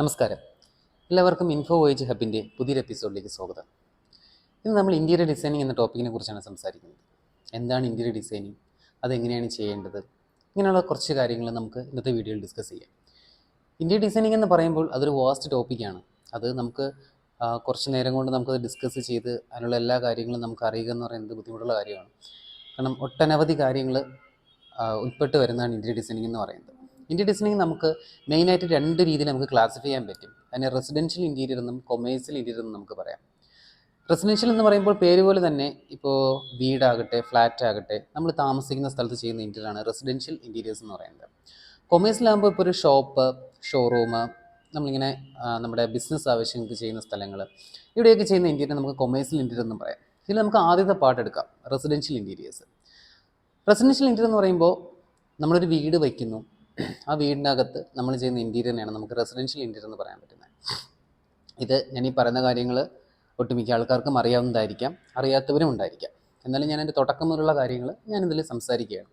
നമസ്കാരം. എല്ലാവർക്കും ഇൻഫോ വോയിജ് ഹബിന്റെ പുതിയൊരു എപ്പിസോഡിലേക്ക് സ്വാഗതം. ഇന്ന് നമ്മൾ ഇന്റീരിയർ ഡിസൈനിങ് എന്ന ടോപ്പിക്കിനെ കുറിച്ചാണ് സംസാരിക്കുന്നത്. എന്താണ് ഇന്റീരിയർ ഡിസൈനിങ്? അതെങ്ങനെയാണ് ചെയ്യേണ്ടത്? ഇങ്ങനെയുള്ള കുറച്ച് കാര്യങ്ങൾ നമുക്ക് ഇന്നത്തെ വീഡിയോയിൽ ഡിസ്കസ് ചെയ്യാം. ഇന്റീരിയർ ഡിസൈനിങ് എന്ന് പറയുമ്പോൾ അതൊരു വാസ്റ്റ് ടോപ്പിക്കാണ് അത് നമുക്ക് കുറച്ച് നേരം കൊണ്ട് നമുക്കത് ഡിസ്കസ് ചെയ്ത് അതിനുള്ള എല്ലാ കാര്യങ്ങളും നമുക്ക് അറിയുക എന്ന് പറയുന്നത് ബുദ്ധിമുട്ടുള്ള കാര്യമാണ്. കാരണം ഒട്ടനവധി കാര്യങ്ങൾ ഉൾപ്പെട്ട് വരുന്നതാണ് ഇന്റീരിയർ ഡിസൈനിങ് എന്ന് പറയുന്നത്. ഇന്റീരിയർ ഡിസൈനിങ് നമുക്ക് മെയിനായിട്ട് രണ്ട് രീതിയിൽ നമുക്ക് ക്ലാസിഫൈ ചെയ്യാൻ പറ്റും. അതിനെ റെസിഡൻഷ്യൽ ഇന്റീരിയർ എന്നും കൊമേഴ്സ്യൽ ഇന്റീരിയർ എന്നും നമുക്ക് പറയാം. റെസിഡൻഷ്യൽ എന്ന് പറയുമ്പോൾ പേര് പോലെ തന്നെ ഇപ്പോൾ വീടാകട്ടെ ഫ്ലാറ്റ് ആകട്ടെ നമ്മൾ താമസിക്കുന്ന സ്ഥലത്ത് ചെയ്യുന്ന ഇന്റീരിയറാണ് റെസിഡൻഷ്യൽ ഇന്റീരിയേഴ്സ് എന്ന് പറയുന്നത്. കൊമേഴ്സിലാകുമ്പോൾ ഇപ്പോൾ ഒരു ഷോപ്പ് ഷോറൂം നമ്മളിങ്ങനെ നമ്മുടെ ബിസിനസ് ആവശ്യങ്ങൾക്ക് ചെയ്യുന്ന സ്ഥലങ്ങൾ ഇവിടെയൊക്കെ ചെയ്യുന്ന ഇന്റീരിയർ നമുക്ക് കൊമേഴ്സ്യൽ ഇന്റീരിയർ എന്ന് പറയാം. ഇതിൽ നമുക്ക് ആദ്യത്തെ പാർട്ട് എടുക്കാം റെസിഡൻഷ്യൽ ഇന്റീരിയേഴ്സ് റെസിഡൻഷ്യൽ ഇന്റീരിയർ എന്ന് പറയുമ്പോൾ നമ്മളൊരു വീട് വയ്ക്കുന്നു ആ വീടിനകത്ത് നമ്മൾ ചെയ്യുന്ന ഇന്റീരിയറിനെയാണ് നമുക്ക് റെസിഡൻഷ്യൽ ഇന്റീരിയർ എന്ന് പറയാൻ പറ്റുന്നത്. ഇത് ഞാൻ ഈ പറയുന്ന കാര്യങ്ങൾ ഒട്ടുമിക്ക ആൾക്കാർക്കും അറിയാവുന്നതായിരിക്കാം അറിയാത്തവരും ഉണ്ടായിരിക്കാം. എന്നാലും ഞാൻ എന്റെ തുടക്കം മുതലുള്ള കാര്യങ്ങൾ ഞാനിതിൽ സംസാരിക്കുകയാണ്.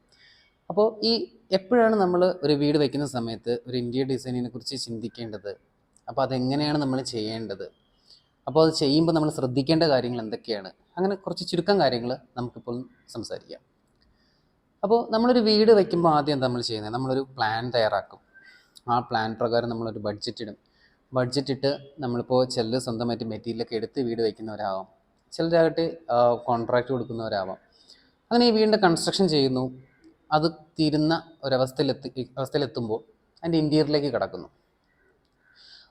അപ്പോൾ ഈ എപ്പോഴാണ് നമ്മൾ ഒരു വീട് വയ്ക്കുന്ന സമയത്ത് ഒരു ഇന്റീരിയർ ഡിസൈനിനെ കുറിച്ച് ചിന്തിക്കേണ്ടത്? അപ്പോൾ അതെങ്ങനെയാണ് നമ്മൾ ചെയ്യേണ്ടത്? അപ്പോൾ അത് ചെയ്യുമ്പോൾ നമ്മൾ ശ്രദ്ധിക്കേണ്ട കാര്യങ്ങൾ എന്തൊക്കെയാണ്? അങ്ങനെ കുറച്ച് ചുരുക്കം കാര്യങ്ങൾ നമുക്കിപ്പോൾ സംസാരിക്കാം. അപ്പോൾ നമ്മളൊരു വീട് വയ്ക്കുമ്പോൾ ആദ്യം നമ്മൾ ചെയ്യുന്നത് നമ്മളൊരു പ്ലാൻ തയ്യാറാക്കും. ആ പ്ലാൻ പ്രകാരം നമ്മളൊരു ബഡ്ജറ്റ് ഇടും. ബഡ്ജറ്റ് ഇട്ട് നമ്മളിപ്പോൾ ചിലർ സ്വന്തമായിട്ട് മെറ്റീരിയലൊക്കെ എടുത്ത് വീട് വയ്ക്കുന്നവരാവാം ചിലരാകട്ടെ കോൺട്രാക്റ്റ് കൊടുക്കുന്നവരാവാം. അങ്ങനെ ഈ വീടിന്റെ കൺസ്ട്രക്ഷൻ ചെയ്യുന്നു. അത് തീരുന്ന ഒരവസ്ഥയിലെത്തി അവസ്ഥയിലെത്തുമ്പോൾ അതിന്റെ ഇന്റീരിയറിലേക്ക് കിടക്കുന്നു.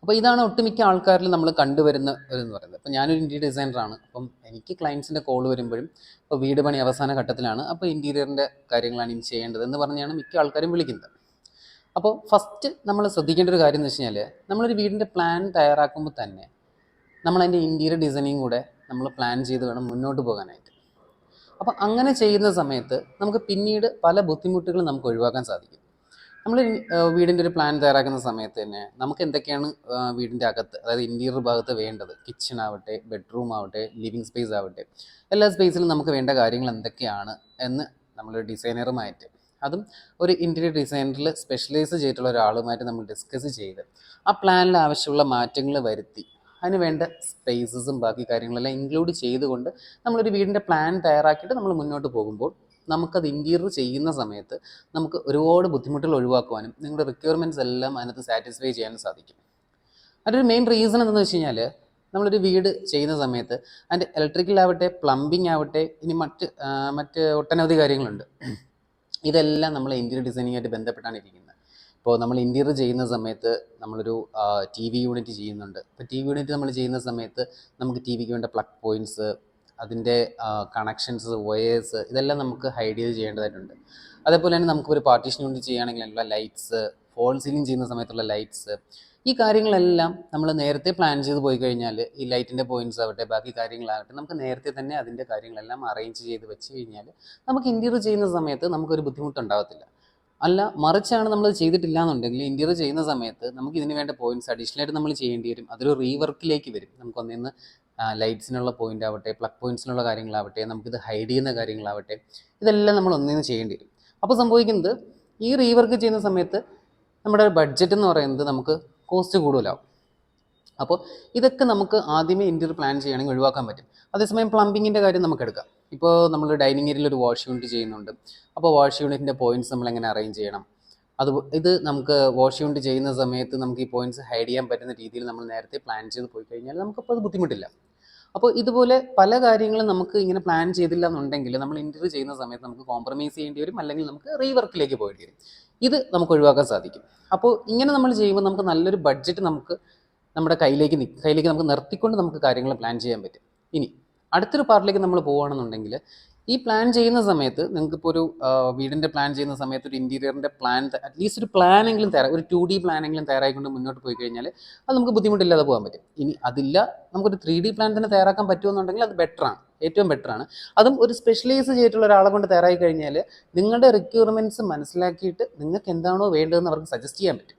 അപ്പോൾ ഇതാണ് ഒട്ടുമിക്ക ആൾക്കാരിൽ നമ്മൾ കണ്ടുവരുന്ന ഒരു എന്ന് പറയുന്നത്. അപ്പോൾ ഞാനൊരു ഇന്റീരിയർ ഡിസൈനറാണ് അപ്പം എനിക്ക് ക്ലയൻസിന്റെ കോൾ വരുമ്പോഴും ഇപ്പോൾ വീട് പണി അവസാന ഘട്ടത്തിലാണ്. അപ്പോൾ ഇന്റീരിയറിന്റെ കാര്യങ്ങളാണ് ഇനി ചെയ്യേണ്ടത് എന്ന് പറഞ്ഞാണ് മിക്ക ആൾക്കാരും വിളിക്കുന്നത്. അപ്പോൾ ഫസ്റ്റ് നമ്മൾ ശ്രദ്ധിക്കേണ്ട ഒരു കാര്യം എന്ന് വെച്ച് കഴിഞ്ഞാൽ നമ്മളൊരു വീടിന്റെ പ്ലാൻ തയ്യാറാക്കുമ്പോൾ തന്നെ നമ്മളതിന്റെ ഇന്റീരിയർ ഡിസൈനിങ് കൂടെ നമ്മൾ പ്ലാൻ ചെയ്ത് വേണം മുന്നോട്ട് പോകാനായിട്ട്. അപ്പോൾ അങ്ങനെ ചെയ്യുന്ന സമയത്ത് നമുക്ക് പിന്നീട് പല ബുദ്ധിമുട്ടുകളും നമുക്ക് ഒഴിവാക്കാൻ സാധിക്കും. നമ്മൾ വീടിന്റെ ഒരു പ്ലാൻ തയ്യാറാക്കുന്ന സമയത്ത് തന്നെ നമുക്ക് എന്തൊക്കെയാണ് വീടിന്റെ അകത്ത് അതായത് ഇന്റീരിയർ ഭാഗത്ത് വേണ്ടത്? കിച്ചൺ ആവട്ടെ ബെഡ്റൂം ആവട്ടെ ലിവിങ് സ്പേസ് ആവട്ടെ. എല്ലാ സ്പേസിലും നമുക്ക് വേണ്ട കാര്യങ്ങൾ എന്തൊക്കെയാണ് എന്ന് നമ്മൾ ഡിസൈനറുമായിട്ട് അതും ഒരു ഇന്റീരിയർ ഡിസൈനറിൽ സ്പെഷ്യലൈസ് ചെയ്തിട്ടുള്ള ഒരാളുമായിട്ട് നമ്മൾ ഡിസ്കസ് ചെയ്ത് ആ പ്ലാനിൽ ആവശ്യമുള്ള മാറ്റങ്ങൾ വരുത്തി അതിന് വേണ്ട സ്പേസസും ബാക്കി കാര്യങ്ങളെല്ലാം ഇൻക്ലൂഡ് ചെയ്തുകൊണ്ട് നമ്മളൊരു വീടിന്റെ പ്ലാൻ തയ്യാറാക്കിയിട്ട് നമ്മൾ മുന്നോട്ട് പോകുമ്പോൾ നമുക്കത് ഇന്റീരിയർ ചെയ്യുന്ന സമയത്ത് നമുക്ക് ഒരുപാട് ബുദ്ധിമുട്ടുകൾ ഒഴിവാക്കുവാനും നിങ്ങളുടെ റിക്വയർമെന്റ്സ് എല്ലാം അതിനകത്ത് സാറ്റിസ്ഫൈ ചെയ്യാനും സാധിക്കും. അതിന്റെ മെയിൻ റീസൺ എന്താണെന്ന് വെച്ച് കഴിഞ്ഞാൽ നമ്മളൊരു വീട് ചെയ്യുന്ന സമയത്ത് അതിന്റെ ഇലക്ട്രിക്കൽ ആവട്ടെ പ്ലംബിംഗ് ആവട്ടെ ഇനി മറ്റ് മറ്റ് ഒട്ടനവധി കാര്യങ്ങളുണ്ട്. ഇതെല്ലാം നമ്മൾ ഇന്റീരിയർ ഡിസൈനിങ്ങായിട്ട് ബന്ധപ്പെട്ടാണ് ഇരിക്കുന്നത്. ഇപ്പോൾ നമ്മൾ ഇന്റീരിയർ ചെയ്യുന്ന സമയത്ത് നമ്മളൊരു ടി വി യൂണിറ്റ് ചെയ്യുന്നുണ്ട്. ഇപ്പോൾ ടി വി യൂണിറ്റ് നമ്മൾ ചെയ്യുന്ന സമയത്ത് നമുക്ക് ടി വിക്ക് വേണ്ട പ്ലഗ് പോയിന്റ്സ് അതിന്റെ കണക്ഷൻസ് വയേഴ്സ് ഇതെല്ലാം നമുക്ക് ഹൈഡ് ചെയ്ത് ചെയ്യേണ്ടതായിട്ടുണ്ട്. അതേപോലെ തന്നെ നമുക്ക് ഒരു പാർട്ടീഷൻ കൊണ്ട് ചെയ്യുകയാണെങ്കിൽ അതിനുള്ള ലൈറ്റ്സ് ഫോൾ സീലിംഗ് ചെയ്യുന്ന സമയത്തുള്ള ലൈറ്റ്സ് ഈ കാര്യങ്ങളെല്ലാം നമ്മൾ നേരത്തെ പ്ലാൻ ചെയ്ത് പോയി കഴിഞ്ഞാൽ ഈ ലൈറ്റിന്റെ പോയിന്റ്സ് ആവട്ടെ ബാക്കി കാര്യങ്ങളാകട്ടെ നമുക്ക് നേരത്തെ തന്നെ അതിന്റെ കാര്യങ്ങളെല്ലാം അറേഞ്ച് ചെയ്ത് വെച്ച് കഴിഞ്ഞാൽ നമുക്ക് ഇന്റീരിയർ ചെയ്യുന്ന സമയത്ത് നമുക്കൊരു ബുദ്ധിമുട്ടുണ്ടാകത്തില്ല അല്ല മറിച്ചാണ് നമ്മൾ ചെയ്തിട്ടില്ല എന്നുണ്ടെങ്കിൽ ഇന്റീരിയർ ചെയ്യുന്ന സമയത്ത് നമുക്ക് ഇതിന് വേണ്ട പോയിന്റ്സ് അഡീഷണൽ ആയിട്ട് നമ്മൾ ചെയ്യേണ്ടി വരും. അതൊരു റീവർക്കിലേക്ക് വരും. നമുക്ക് ഒന്നിന്ന് ലൈറ്റ്സിനുള്ള പോയിന്റ് ആവട്ടെ പ്ലഗ് പോയിന്റ്സിനുള്ള കാര്യങ്ങളാവട്ടെ നമുക്കിത് ഹൈഡ് ചെയ്യുന്ന കാര്യങ്ങളാവട്ടെ ഇതെല്ലാം നമ്മൾ ഒന്നിന്ന് ചെയ്യേണ്ടി വരും. അപ്പോൾ സംഭവിക്കുന്നത് ഈ റീവർക്ക് ചെയ്യുന്ന സമയത്ത് നമ്മുടെ ബഡ്ജറ്റ് എന്ന് പറയുന്നത് നമുക്ക് കോസ്റ്റ് കൂടുതലാവും. അപ്പോൾ ഇതൊക്കെ നമുക്ക് ആദ്യമേ ഇന്റീരിയർ പ്ലാൻ ചെയ്യണമെങ്കിൽ ഒഴിവാക്കാൻ പറ്റും. അതേസമയം പ്ലംബിങ്ങിന്റെ കാര്യം നമുക്ക് എടുക്കാം ഇപ്പോൾ നമ്മൾ ഡൈനിങ് ഏരിയയിൽ ഒരു വാഷ് യൂണിറ്റ് ചെയ്യുന്നുണ്ട്. അപ്പോൾ വാഷ് യൂണിറ്റിന്റെ പോയിന്റ്സ് നമ്മൾ എങ്ങനെ അറേഞ്ച് ചെയ്യണം? അത് ഇത് നമുക്ക് വാഷ് യൂണിറ്റ് ചെയ്യുന്ന സമയത്ത് നമുക്ക് ഈ പോയിന്റ്സ് ഹൈഡ് ചെയ്യാൻ പറ്റുന്ന രീതിയിൽ നമ്മൾ നേരത്തെ പ്ലാൻ ചെയ്ത് പോയി കഴിഞ്ഞാൽ നമുക്കപ്പോൾ അത് ബുദ്ധിമുട്ടില്ല. അപ്പോൾ ഇതുപോലെ പല കാര്യങ്ങളും നമുക്ക് ഇങ്ങനെ പ്ലാൻ ചെയ്തില്ല എന്നുണ്ടെങ്കിൽ നമ്മൾ ഇന്റർവ്യൂ ചെയ്യുന്ന സമയത്ത് നമുക്ക് കോംപ്രമൈസ് ചെയ്യേണ്ടി വരും അല്ലെങ്കിൽ നമുക്ക് റീവർക്കിലേക്ക് പോയിട്ട് വരും. ഇത് നമുക്ക് ഒഴിവാക്കാൻ സാധിക്കും. അപ്പോൾ ഇങ്ങനെ നമ്മൾ ചെയ്യുമ്പോൾ നമുക്ക് നല്ലൊരു ബഡ്ജറ്റ് നമുക്ക് നമ്മുടെ കയ്യിലേക്ക് കയ്യിലേക്ക് നമുക്ക് നിർത്തിക്കൊണ്ട് നമുക്ക് കാര്യങ്ങൾ പ്ലാൻ ചെയ്യാൻ പറ്റും. ഇനി അടുത്തൊരു പാർട്ടിലേക്ക് നമ്മൾ പോവുകയാണെന്നുണ്ടെങ്കിൽ ഈ പ്ലാൻ ചെയ്യുന്ന സമയത്ത് നിങ്ങൾക്കിപ്പോൾ ഒരു വീടിന്റെ പ്ലാൻ ചെയ്യുന്ന സമയത്ത് ഒരു ഇന്റീരിയറിന്റെ പ്ലാൻ അറ്റ്ലീസ്റ്റ് ഒരു പ്ലാൻ എങ്കിലും തയ്യാറാ ഒരു ടു ഡി പ്ലാൻ എങ്കിലും തയ്യാറായിക്കൊണ്ട് മുന്നോട്ട് പോയി കഴിഞ്ഞാൽ അത് നമുക്ക് ബുദ്ധിമുട്ടില്ലാതെ പോകാൻ പറ്റും. ഇനി അതില്ല നമുക്കൊരു ത്രീ ഡി പ്ലാൻ തന്നെ തയ്യാറാക്കാൻ പറ്റുമെന്നുണ്ടെങ്കിൽ അത് ബെറ്ററാണ് ഏറ്റവും ബെറ്ററാണ് അതും ഒരു സ്പെഷ്യലൈസ് ചെയ്തിട്ടുള്ള ഒരാളെ കൊണ്ട് തയ്യാറായി കഴിഞ്ഞാൽ നിങ്ങളുടെ റിക്വയർമെന്റ്സ് മനസ്സിലാക്കിയിട്ട് നിങ്ങൾക്ക് എന്താണോ വേണ്ടതെന്ന് അവർക്ക് സജസ്റ്റ് ചെയ്യാൻ പറ്റും.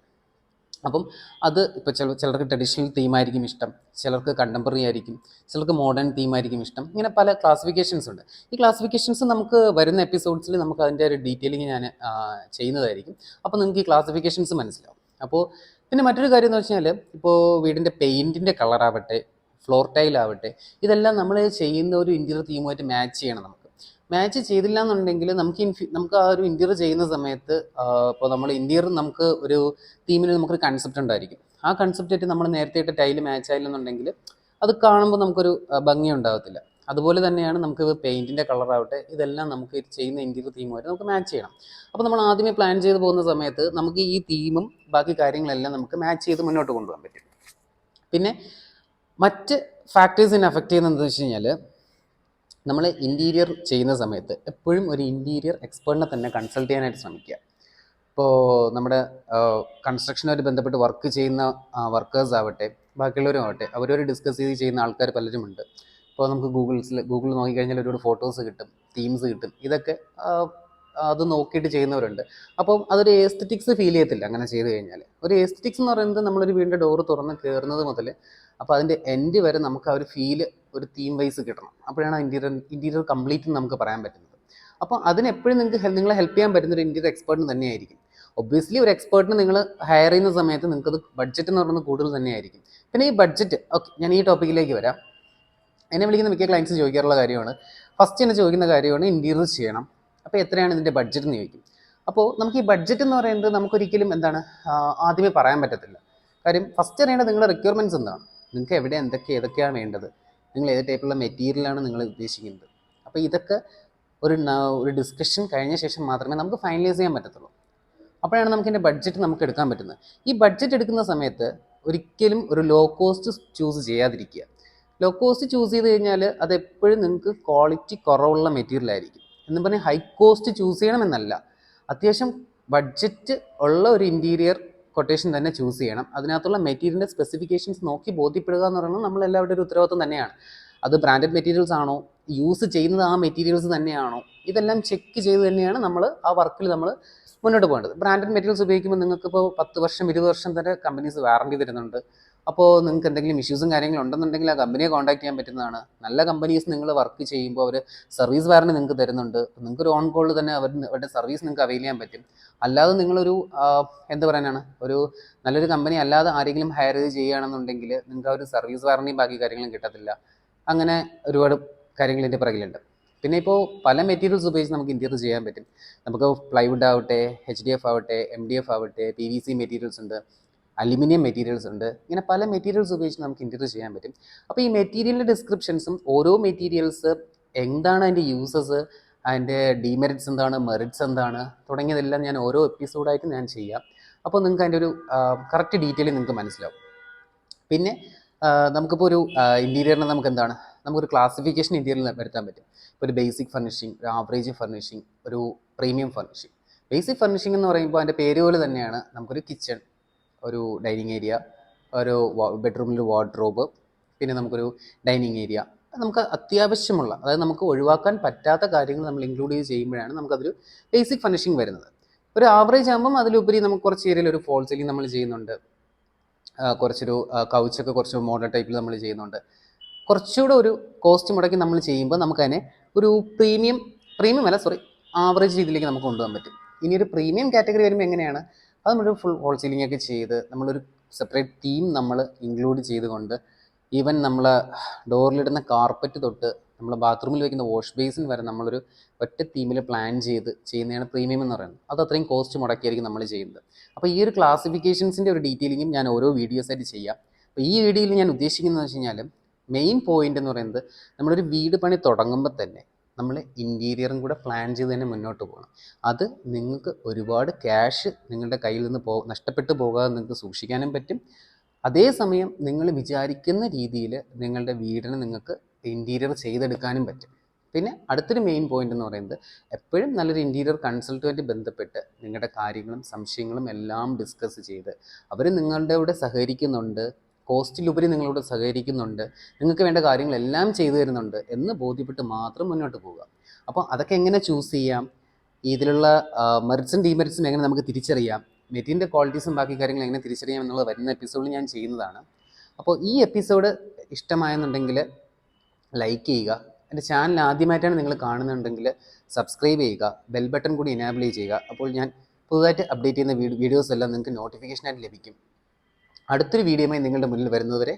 അപ്പം അത് ഇപ്പോൾ ചില ചിലർക്ക് ട്രഡീഷണൽ തീമായിരിക്കും ഇഷ്ടം. ചിലർക്ക് കണ്ടംപററി ആയിരിക്കും. ചിലർക്ക് മോഡേൺ തീമായിരിക്കും ഇഷ്ടം. ഇങ്ങനെ പല ക്ലാസിഫിക്കേഷൻസ് ഉണ്ട്. ഈ ക്ലാസിഫിക്കേഷൻസ് നമുക്ക് വരുന്ന എപ്പിസോഡ്സിൽ നമുക്ക് അതിന്റെ ഒരു ഡീറ്റെയിലിംഗ് ഞാൻ ചെയ്യുന്നതായിരിക്കും. അപ്പോൾ നിങ്ങൾക്ക് ഈ ക്ലാസിഫിക്കേഷൻസ് മനസ്സിലാവും. അപ്പോൾ പിന്നെ മറ്റൊരു കാര്യം എന്ന് വെച്ചാൽ ഇപ്പോൾ വീടിന്റെ പെയിന്റിന്റെ കളറാവട്ടെ ഫ്ലോർ ടൈൽ ആവട്ടെ ഇതെല്ലാം നമ്മൾ ചെയ്യുന്ന ഒരു ഇന്റീരിയർ തീമുമായിട്ട് മാച്ച് ചെയ്യണം നമുക്ക്. മാച്ച് ചെയ്തില്ല എന്നുണ്ടെങ്കിൽ നമുക്ക് ഇൻഫി നമുക്ക് ആ ഒരു ഇന്റീരിയർ ചെയ്യുന്ന സമയത്ത് ഇപ്പോൾ നമ്മൾ ഇന്റീരിയർ നമുക്ക് ഒരു തീമിന് നമുക്കൊരു കൺസെപ്റ്റ് ഉണ്ടായിരിക്കും. ആ കൺസെപ്റ്റായിട്ട് നമ്മൾ നേരത്തെ ഇട്ട ടൈൽ മാച്ച് ആയില്ലെന്നുണ്ടെങ്കിൽ അത് കാണുമ്പോൾ നമുക്കൊരു ഭംഗി ഉണ്ടാകത്തില്ല അതുപോലെ തന്നെയാണ് നമുക്ക് പെയിന്റിന്റെ കളറാവട്ടെ ഇതെല്ലാം നമുക്ക് ചെയ്യുന്ന ഇന്റീരിയർ തീമുമായിട്ട് നമുക്ക് മാച്ച് ചെയ്യണം. അപ്പോൾ നമ്മൾ ആദ്യമേ പ്ലാൻ ചെയ്ത് പോകുന്ന സമയത്ത് നമുക്ക് ഈ തീമും ബാക്കി കാര്യങ്ങളെല്ലാം നമുക്ക് മാച്ച് ചെയ്ത് മുന്നോട്ട് കൊണ്ടുപോകാൻ പറ്റും. പിന്നെ മറ്റ് ഫാക്ടേഴ്സിനെ അഫക്റ്റ് ചെയ്യുന്നത് എന്താണെന്ന് വെച്ച് കഴിഞ്ഞാൽ നമ്മൾ ഇന്റീരിയർ ചെയ്യുന്ന സമയത്ത് എപ്പോഴും ഒരു ഇന്റീരിയർ എക്സ്പേർട്ടിനെ തന്നെ കൺസൾട്ട് ചെയ്യാനായിട്ട് ശ്രമിക്കുക. ഇപ്പോൾ നമ്മുടെ കൺസ്ട്രക്ഷനുമായിട്ട് ബന്ധപ്പെട്ട് വർക്ക് ചെയ്യുന്ന വർക്കേഴ്സ് ആവട്ടെ ബാക്കിയുള്ളവരും ആവട്ടെ അവരോട് ഡിസ്കസ് ചെയ്ത് ചെയ്യുന്ന ആൾക്കാർ പലരുമുണ്ട്. ഇപ്പോൾ നമുക്ക് ഗൂഗിൾസിൽ ഗൂഗിൾ നോക്കിക്കഴിഞ്ഞാൽ ഒരുപാട് ഫോട്ടോസ് കിട്ടും തീംസ് കിട്ടും. ഇതൊക്കെ അത് നോക്കിയിട്ട് ചെയ്യുന്നവരുണ്ട്. അപ്പം അതൊരു ഏസ്തറ്റിക്സ് ഫീൽ ചെയ്യത്തില്ല അങ്ങനെ ചെയ്ത് കഴിഞ്ഞാൽ ഒരു ഏസ്തറ്റിക്സ് എന്ന് പറയുന്നത് നമ്മളൊരു വീടിന്റെ ഡോറ് തുറന്ന് കയറുന്നത് മുതൽ അപ്പോൾ അതിന്റെ എൻഡ് വരെ നമുക്ക് ആ ഒരു ഫീൽ ഒരു തീം വൈസ് കിട്ടണം. അപ്പോഴാണ് ഇന്റീരിയർ ഇന്റീരിയർ കംപ്ലീറ്റ് നമുക്ക് പറയാൻ പറ്റുന്നത്. അപ്പോൾ അതിനെപ്പോഴും നിങ്ങൾക്ക് നിങ്ങളെ ഹെൽപ്പ് ചെയ്യാൻ പറ്റുന്ന ഒരു ഇന്റീരിയർ എക്സ്പേർട്ടിന് തന്നെയായിരിക്കും. ഒബ്വിയസ്ലി ഒരു എക്സ്പേർട്ടിന് നിങ്ങൾ ഹയർ ചെയ്യുന്ന സമയത്ത് നിങ്ങൾക്കത് ബഡ്ജറ്റ് എന്ന് പറയുന്നത് കൂടുതൽ തന്നെയായിരിക്കും. പിന്നെ ഈ ബഡ്ജറ്റ് ഓക്കെ ഞാൻ ഈ ടോപ്പിക്കിലേക്ക് വരാം. എന്നെ വിളിക്കുന്ന മിക്ക ക്ലയൻസ് ചോദിക്കാറുള്ള കാര്യമാണ്. ഫസ്റ്റ് എന്നെ ചോദിക്കുന്ന കാര്യമാണ് ഇന്റീരിയർ ചെയ്യണം. അപ്പോൾ എത്രയാണ് ഇതിന്റെ ബഡ്ജറ്റ് എന്ന് ചോദിക്കും. അപ്പോൾ നമുക്ക് ഈ ബഡ്ജറ്റ് എന്ന് പറയുന്നത് നമുക്കൊരിക്കലും എന്താണ് ആദ്യമേ പറയാൻ പറ്റത്തില്ല. കാര്യം ഫസ്റ്റ് അറിയേണ്ടത് നിങ്ങളുടെ റിക്വയർമെന്റ്സ് എന്താണ്? നിങ്ങൾക്ക് എവിടെ എന്തൊക്കെ ഏതൊക്കെയാണ് വേണ്ടത്? നിങ്ങൾ ഏത് ടൈപ്പുള്ള മെറ്റീരിയലാണ് നിങ്ങൾ ഉദ്ദേശിക്കുന്നത്? അപ്പോൾ ഇതൊക്കെ ഒരു ഒരു ഡിസ്കഷൻ കഴിഞ്ഞ ശേഷം മാത്രമേ നമുക്ക് ഫൈനലൈസ് ചെയ്യാൻ പറ്റത്തുള്ളൂ. അപ്പോഴാണ് നമുക്ക് ഇതിന്റെ ബഡ്ജറ്റ് നമുക്ക് എടുക്കാൻ പറ്റുന്നത്. ഈ ബഡ്ജറ്റ് എടുക്കുന്ന സമയത്ത് ഒരിക്കലും ഒരു ലോ കോസ്റ്റ് ചൂസ് ചെയ്യാതിരിക്കുക. ലോ കോസ്റ്റ് ചൂസ് ചെയ്ത് കഴിഞ്ഞാൽ അത് എപ്പോഴും നിങ്ങൾക്ക് ക്വാളിറ്റി കുറവുള്ള മെറ്റീരിയൽ ആയിരിക്കും. എന്ന് പറഞ്ഞ് ഹൈ കോസ്റ്റ് ചൂസ് ചെയ്യണമെന്നല്ല. അത്യാവശ്യം ബഡ്ജറ്റ് ഉള്ള ഒരു ഇന്റീരിയർ കൊട്ടേഷൻ തന്നെ ചൂസ് ചെയ്യണം. അതിനകത്തുള്ള മെറ്റീരിയലിന്റെ സ്പെസിഫിക്കേഷൻസ് നോക്കി ബോധ്യപ്പെടുക എന്ന് പറയുന്നത് നമ്മളെല്ലാവരുടെ ഒരു ഉത്തരവാദിത്വം തന്നെയാണ്. അത് ബ്രാൻഡഡ് മെറ്റീരിയൽസ് ആണോ? യൂസ് ചെയ്യുന്നത് ആ മെറ്റീരിയൽസ് തന്നെയാണോ? ഇതെല്ലാം ചെക്ക് ചെയ്ത് തന്നെയാണ് നമ്മൾ ആ വർക്കിൽ നമ്മൾ മുന്നോട്ട് പോകേണ്ടത്. ബ്രാൻഡഡ് മെറ്റീരിയൽസ് ഉപയോഗിക്കുമ്പോൾ നിങ്ങൾക്ക് ഇപ്പോൾ പത്ത് വർഷം ഇരുപത് വർഷം വരെ കമ്പനീസ് വാറണ്ടി തരുന്നുണ്ട്. അപ്പോൾ നിങ്ങൾക്ക് എന്തെങ്കിലും ഇഷ്യൂസും കാര്യങ്ങളും ഉണ്ടെന്നുണ്ടെങ്കിൽ ആ കമ്പനിയെ കോൺടാക്ട് ചെയ്യാൻ പറ്റുന്നതാണ്. നല്ല കമ്പനീസ് നിങ്ങൾ വർക്ക് ചെയ്യുമ്പോൾ അവർ സർവീസ് വാറണ്ടി നിങ്ങൾക്ക് തരുന്നുണ്ട്. നിങ്ങൾക്ക് ഒരു ഓൺ കോളിൽ തന്നെ അവർ അവരുടെ സർവീസ് നിങ്ങൾക്ക് അവൈൽ ചെയ്യാൻ പറ്റും. അല്ലാതെ നിങ്ങളൊരു എന്താ എന്ത് പറയാനാണ്? ഒരു നല്ലൊരു കമ്പനി അല്ലാതെ ആരെങ്കിലും ഹയർ ചെയ്യുകയാണെന്നുണ്ടെങ്കിൽ നിങ്ങൾക്ക് ആ ഒരു സർവീസ് വാറണ്ടിയും ബാക്കി കാര്യങ്ങളും കിട്ടത്തില്ല. അങ്ങനെ ഒരുപാട് കാര്യങ്ങൾ ഇതിന്റെ പിറകിലുണ്ട്. പിന്നെ ഇപ്പോൾ പല മെറ്റീരിയൽസ് ഉപയോഗിച്ച് നമുക്ക് ഇന്റീരിയർ ചെയ്യാൻ പറ്റും. നമുക്ക് പ്ലൈവുഡ് ആവട്ടെ എച്ച് ഡി എഫ് ആവട്ടെ എം ഡി എഫ് ആവട്ടെ പി വി സി മെറ്റീരിയൽസ് ഉണ്ട് അലുമിനിയം മെറ്റീരിയൽസ് ഉണ്ട്. ഇങ്ങനെ പല മെറ്റീരിയൽസ് ഉപയോഗിച്ച് നമുക്ക് ഇന്റീരിയർ ചെയ്യാൻ പറ്റും. അപ്പോൾ ഈ മെറ്റീരിയലിന്റെ ഡിസ്ക്രിപ്ഷൻസും ഓരോ മെറ്റീരിയൽസ് എന്താണ് അതിന്റെ യൂസസ് അതിന്റെ ഡിമെറിറ്റ്സ് എന്താണ് മെറിറ്റ്സ് എന്താണ് തുടങ്ങിയതെല്ലാം ഞാൻ ഓരോ എപ്പിസോഡായിട്ട് ഞാൻ ചെയ്യാം. അപ്പോൾ നിങ്ങൾക്ക് അതിന്റെ ഒരു കറക്റ്റ് ഡീറ്റെയിൽ നിങ്ങൾക്ക് മനസ്സിലാവും. പിന്നെ നമുക്കിപ്പോൾ ഒരു ഇന്റീരിയറിന് നമുക്ക് എന്താണ് നമുക്കൊരു ക്ലാസിഫിക്കേഷൻ ഇന്ത്യയിൽ വരുത്താൻ പറ്റും. ഇപ്പോൾ ഒരു ബേസിക് ഫർണിഷിംഗ് ഒരു ആവറേജ് ഫർണിഷിംഗ് ഒരു പ്രീമിയം ഫർണിഷിംഗ് ബേസിക് ഫർണിഷിംഗ് എന്ന് പറയുമ്പോൾ അതിന്റെ പേര് പോലെ തന്നെയാണ് നമുക്കൊരു കിച്ചൺ ഒരു ഡൈനിങ് ഏരിയ ഒരു ബെഡ്റൂമിൽ വാർഡ്രോബ് പിന്നെ നമുക്കൊരു ഡൈനിങ് ഏരിയ നമുക്ക് അത്യാവശ്യമുള്ള അതായത് നമുക്ക് ഒഴിവാക്കാൻ പറ്റാത്ത കാര്യങ്ങൾ നമ്മൾ ഇൻക്ലൂഡ് ചെയ്ത് ചെയ്യുമ്പോഴാണ് നമുക്കതൊരു ബേസിക് ഫർണിഷിംഗ് വരുന്നത്. ഒരു ആവറേജ് ആകുമ്പം അതിലുപരി നമുക്ക് കുറച്ച് ഏരിയയിൽ ഒരു ഫോൾ നമ്മൾ ചെയ്യുന്നുണ്ട്. കുറച്ചൊരു കൗച്ചൊക്കെ കുറച്ച് മോഡേൺ ടൈപ്പിൽ നമ്മൾ ചെയ്യുന്നുണ്ട്. കുറച്ചുകൂടെ ഒരു കോസ്റ്റ് മുടക്കി നമ്മൾ ചെയ്യുമ്പോൾ നമുക്കതിനെ ഒരു പ്രീമിയം പ്രീമിയം അല്ല സോറി ആവറേജ് രീതിയിലേക്ക് നമുക്ക് കൊണ്ടുപോകാൻ പറ്റും. ഇനി ഒരു പ്രീമിയം കാറ്റഗറി വരുമ്പോൾ എങ്ങനെയാണ്? അത് നമ്മളൊരു ഫുൾ ഹോൾ സീലിംഗ് ഒക്കെ ചെയ്ത് നമ്മളൊരു സെപ്പറേറ്റ് ടീം നമ്മൾ ഇൻക്ലൂഡ് ചെയ്തുകൊണ്ട് ഈവൻ നമ്മൾ ഡോറിലിടുന്ന കാർപ്പറ്റ് തൊട്ട് നമ്മൾ ബാത്റൂമിൽ വെക്കുന്ന വാഷ് ബേസിൻ വരെ നമ്മളൊരു ഒറ്റ തീമിൽ പ്ലാൻ ചെയ്ത് ചെയ്യുന്നതാണ് പ്രീമിയം എന്ന് പറയുന്നത്. അത് അത്രയും കോസ്റ്റ് മുടക്കിയായിരിക്കും നമ്മൾ ചെയ്യുന്നത്. അപ്പോൾ ഈ ഒരു ക്ലാസിഫിക്കേഷൻസിന്റെ ഒരു ഡീറ്റെയിലിങ്ങും ഞാൻ ഓരോ വീഡിയോസ് ആയിട്ട് ചെയ്യാം. അപ്പോൾ ഈ വീഡിയോയിൽ ഞാൻ ഉദ്ദേശിക്കുന്നത് വെച്ച് കഴിഞ്ഞാൽ മെയിൻ പോയിന്റ് എന്ന് പറയുന്നത് നമ്മളൊരു വീട് പണി തുടങ്ങുമ്പോൾ തന്നെ നമ്മൾ ഇന്റീരിയറും കൂടെ പ്ലാൻ ചെയ്ത് തന്നെ മുന്നോട്ട് പോകണം. അത് നിങ്ങൾക്ക് ഒരുപാട് ക്യാഷ് നിങ്ങളുടെ കയ്യിൽ നിന്ന് പോ നഷ്ടപ്പെട്ടു പോകാതെ നിങ്ങൾക്ക് സൂക്ഷിക്കാനും പറ്റും. അതേസമയം നിങ്ങൾ വിചാരിക്കുന്ന രീതിയിൽ നിങ്ങളുടെ വീടിന് നിങ്ങൾക്ക് ഇന്റീരിയർ ചെയ്തെടുക്കാനും പറ്റും. പിന്നെ അടുത്തൊരു മെയിൻ പോയിന്റ് എന്ന് പറയുന്നത് എപ്പോഴും നല്ലൊരു ഇന്റീരിയർ കൺസൾട്ടുമായിട്ട് ബന്ധപ്പെട്ട് നിങ്ങളുടെ കാര്യങ്ങളും സംശയങ്ങളും എല്ലാം ഡിസ്കസ് ചെയ്ത് അവർ നിങ്ങളുടെ കൂടെ സഹകരിക്കുന്നുണ്ട്. കോസ്റ്റിലുപരി നിങ്ങളോട് സഹകരിക്കുന്നുണ്ട് നിങ്ങൾക്ക് വേണ്ട കാര്യങ്ങളെല്ലാം ചെയ്തു തരുന്നുണ്ട് എന്ന് ബോധ്യപ്പെട്ട് മാത്രം മുന്നോട്ട് പോവുക. അപ്പോൾ അതൊക്കെ എങ്ങനെ ചൂസ് ചെയ്യാം? ഇതിലുള്ള മെറിറ്റ്സും ഡീമെറിറ്റ്സും എങ്ങനെ നമുക്ക് തിരിച്ചറിയാം? മെറ്റീരിയന്റെ ക്വാളിറ്റീസും ബാക്കി കാര്യങ്ങൾ എങ്ങനെ തിരിച്ചറിയാം എന്നുള്ളത് വരുന്ന എപ്പിസോഡിൽ ഞാൻ ചെയ്യുന്നതാണ്. അപ്പോൾ ഈ എപ്പിസോഡ് ഇഷ്ടമായെന്നുണ്ടെങ്കിൽ ലൈക്ക് ചെയ്യുക. എന്റെ ചാനൽ ആദ്യമായിട്ടാണ് നിങ്ങൾ കാണുന്നുണ്ടെങ്കിൽ സബ്സ്ക്രൈബ് ചെയ്യുക. ബെൽ ബട്ടൺ കൂടി എനാബിൾ ചെയ്യുക. അപ്പോൾ ഞാൻ പുതുതായിട്ട് അപ്ഡേറ്റ് ചെയ്യുന്ന വീഡിയോസ് എല്ലാം നിങ്ങൾക്ക് നോട്ടിഫിക്കേഷനായിട്ട് ലഭിക്കും. അടുത്തൊരു വീഡിയോയുമായി നിങ്ങളുടെ മുന്നിൽ വരുന്നതുവരെ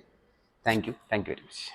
thank you thank you very much